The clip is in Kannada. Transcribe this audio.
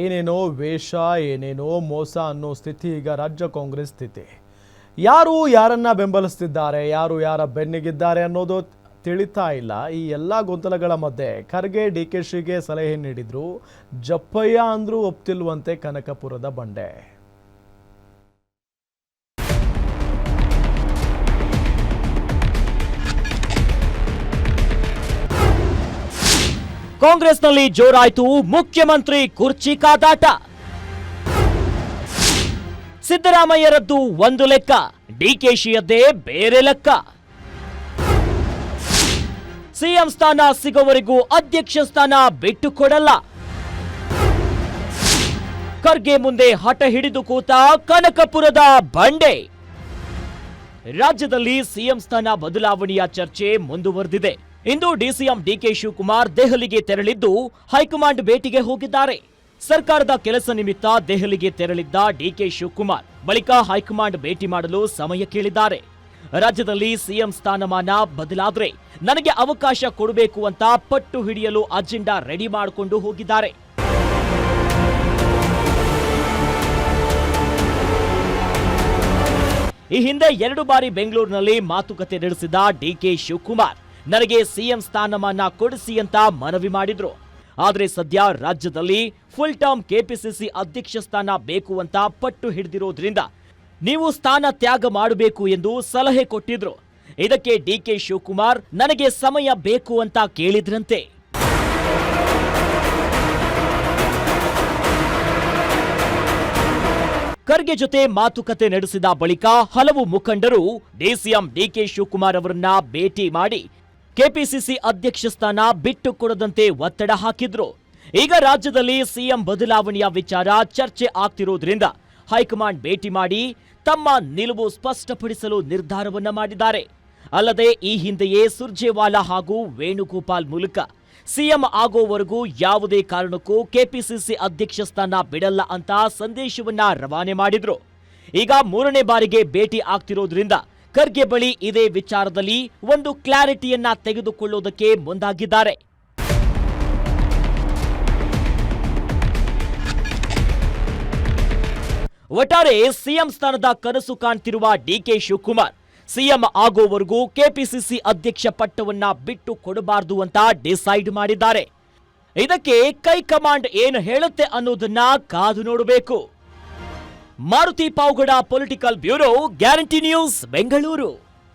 ಏನೇನೋ ವೇಷ, ಏನೇನೋ ಮೋಸ ಅನ್ನೋ ಸ್ಥಿತಿ ಈಗ ರಾಜ್ಯ ಕಾಂಗ್ರೆಸ್ ಸ್ಥಿತಿ. ಯಾರು ಯಾರನ್ನ ಬೆಂಬಲಿಸ್ತಿದ್ದಾರೆ, ಯಾರು ಯಾರ ಬೆನ್ನಿಗಿದ್ದಾರೆ ಅನ್ನೋದು ತಿಳಿತಾ ಇಲ್ಲ. ಈ ಎಲ್ಲ ಗೊಂದಲಗಳ ಮಧ್ಯೆ ಖರ್ಗೆ ಡಿ ಕೆ ಶಿಗೆ ಸಲಹೆ ನೀಡಿದ್ರು, ಜಪ್ಪಯ್ಯ ಅಂದ್ರೂ ಒಪ್ತಿಲ್ವಂತೆ ಕನಕಪುರದ ಬಂಡೆ. ಕಾಂಗ್ರೆಸ್ನಲ್ಲಿ ಜೋರಾಯಿತು, ಮುಖ್ಯಮಂತ್ರಿ ಕುರ್ಚಿ ಕಾದಾಟ. ಸಿದ್ದರಾಮಯ್ಯರದ್ದು ಒಂದು ಲೆಕ್ಕ ಡಿಕೆಶಿಯದ್ದೇ ಬೇರೆ ಲೆಕ್ಕ. ಸಿಎಂ ಸ್ಥಾನ ಸಿಗೋವರೆಗೂ ಅಧ್ಯಕ್ಷ ಸ್ಥಾನ ಬಿಟ್ಟು ಕೊಡಲ್ಲ. ಖರ್ಗೆ ಮುಂದೆ ಹಠ ಹಿಡಿದು ಕೂತ ಕನಕಪುರದ ಬಂಡೆ. ರಾಜ್ಯದಲ್ಲಿ ಸಿಎಂ ಸ್ಥಾನ ಬದಲಾವಣೆಯ ಚರ್ಚೆ ಮುಂದುವರೆದಿದೆ. ಇಂದು ಡಿಸಿಎಂ ಡಿಕೆ ಶಿವಕುಮಾರ್ ದೆಹಲಿಗೆ ತೆರಳಿದ್ದು ಹೈಕಮಾಂಡ್ ಭೇಟಿಗೆ ಹೋಗಿದ್ದಾರೆ. ಸರ್ಕಾರದ ಕೆಲಸ ನಿಮಿತ್ತ ದೆಹಲಿಗೆ ತೆರಳಿದ್ದ ಡಿಕೆ ಶಿವಕುಮಾರ್. ಬಳಿಕ ಹೈಕಮಾಂಡ್ ಭೇಟಿ ಮಾಡಲು ಸಮಯ ಕೇಳಿದ್ದಾರೆ. ರಾಜ್ಯದಲ್ಲಿ ಸಿಎಂ ಸ್ಥಾನಮಾನ ಬದಲಾದ್ರೆ ನನಗೆ ಅವಕಾಶ ಕೊಡಬೇಕು ಅಂತ ಪಟ್ಟು ಹಿಡಿಯಲು ಅಜೆಂಡಾ ರೆಡಿ ಮಾಡಿಕೊಂಡು ಹೋಗಿದ್ದಾರೆ. ಈ ಹಿಂದೆ ಎರಡು ಬಾರಿ ಬೆಂಗಳೂರಿನಲ್ಲಿ ಮಾತುಕತೆ ನಡೆಸಿದ ಡಿಕೆ ಶಿವಕುಮಾರ್. ನನಗೆ ಸಿಎಂ ಸ್ಥಾನಮಾನ ಕೊಡಿಸಿ ಅಂತ ಮನವಿ ಮಾಡಿದ್ರು. ಆದರೆ ಸದ್ಯ ರಾಜ್ಯದಲ್ಲಿ ಫುಲ್ ಟರ್ಮ್ ಕೆಪಿಸಿಸಿ ಅಧ್ಯಕ್ಷ ಸ್ಥಾನ ಬೇಕು ಅಂತ ಪಟ್ಟು ಹಿಡಿದಿರೋದ್ರಿಂದ ನೀವು ಸ್ಥಾನ ತ್ಯಾಗ ಮಾಡಬೇಕು ಎಂದು ಸಲಹೆ ಕೊಟ್ಟಿದ್ರು. ಇದಕ್ಕೆ ಡಿಕೆ ಶಿವಕುಮಾರ್, ನನಗೆ ಸಮಯ ಬೇಕು ಅಂತ ಕೇಳಿದ್ರಂತೆ. ಖರ್ಗೆ ಜೊತೆ ಮಾತುಕತೆ ನಡೆಸಿದ ಬಳಿಕ ಹಲವು ಮುಖಂಡರು ಡಿಸಿಎಂ ಡಿಕೆ ಶಿವಕುಮಾರ್ ಅವರನ್ನ ಭೇಟಿ ಮಾಡಿ ಕೆಪಿಸಿಸಿ ಅಧ್ಯಕ್ಷ ಸ್ಥಾನ ಬಿಟ್ಟು ಕೊಡದಂತೆ ಒತ್ತಡ ಹಾಕಿದ್ರು. ಈಗ ರಾಜ್ಯದಲ್ಲಿ ಸಿಎಂ ಬದಲಾವಣೆಯ ವಿಚಾರ ಚರ್ಚೆ ಆಗ್ತಿರೋದ್ರಿಂದ ಹೈಕಮಾಂಡ್ ಭೇಟಿ ಮಾಡಿ ತಮ್ಮ ನಿಲುವು ಸ್ಪಷ್ಟಪಡಿಸಲು ನಿರ್ಧಾರವನ್ನ ಮಾಡಿದ್ದಾರೆ. ಅಲ್ಲದೆ ಈ ಹಿಂದೆಯೇ ಸುರ್ಜೇವಾಲಾ ಹಾಗೂ ವೇಣುಗೋಪಾಲ್ ಮೂಲಕ ಸಿಎಂ ಆಗೋವರೆಗೂ ಯಾವುದೇ ಕಾರಣಕ್ಕೂ ಕೆಪಿಸಿಸಿ ಅಧ್ಯಕ್ಷ ಸ್ಥಾನ ಬಿಡಲ್ಲ ಅಂತ ಸಂದೇಶವನ್ನ ರವಾನೆ ಮಾಡಿದ್ರು. ಈಗ ಮೂರನೇ ಬಾರಿಗೆ ಭೇಟಿ ಆಗ್ತಿರೋದ್ರಿಂದ ಖರ್ಗೆ ಬಳಿ ಇದೇ ವಿಚಾರದಲ್ಲಿ ಒಂದು ಕ್ಲಾರಿಟಿಯನ್ನ ತೆಗೆದುಕೊಳ್ಳುವುದಕ್ಕೆ ಮುಂದಾಗಿದ್ದಾರೆ. ಒಟ್ಟಾರೆ ಸಿಎಂ ಸ್ಥಾನದ ಕನಸು ಕಾಣ್ತಿರುವ ಡಿಕೆ ಶಿವಕುಮಾರ್. ಸಿಎಂ ಆಗೋವರೆಗೂ ಕೆಪಿಸಿಸಿ ಅಧ್ಯಕ್ಷ ಪಟ್ಟವನ್ನ ಬಿಟ್ಟು ಕೊಡಬಾರದು ಅಂತ ಡಿಸೈಡ್ ಮಾಡಿದ್ದಾರೆ. ಇದಕ್ಕೆ ಕೈ ಕಮಾಂಡ್ ಏನು ಹೇಳುತ್ತೆ ಅನ್ನೋದನ್ನ ಕಾದು ನೋಡಬೇಕು. Maruti Pavugada political bureau guarantee news Bengaluru.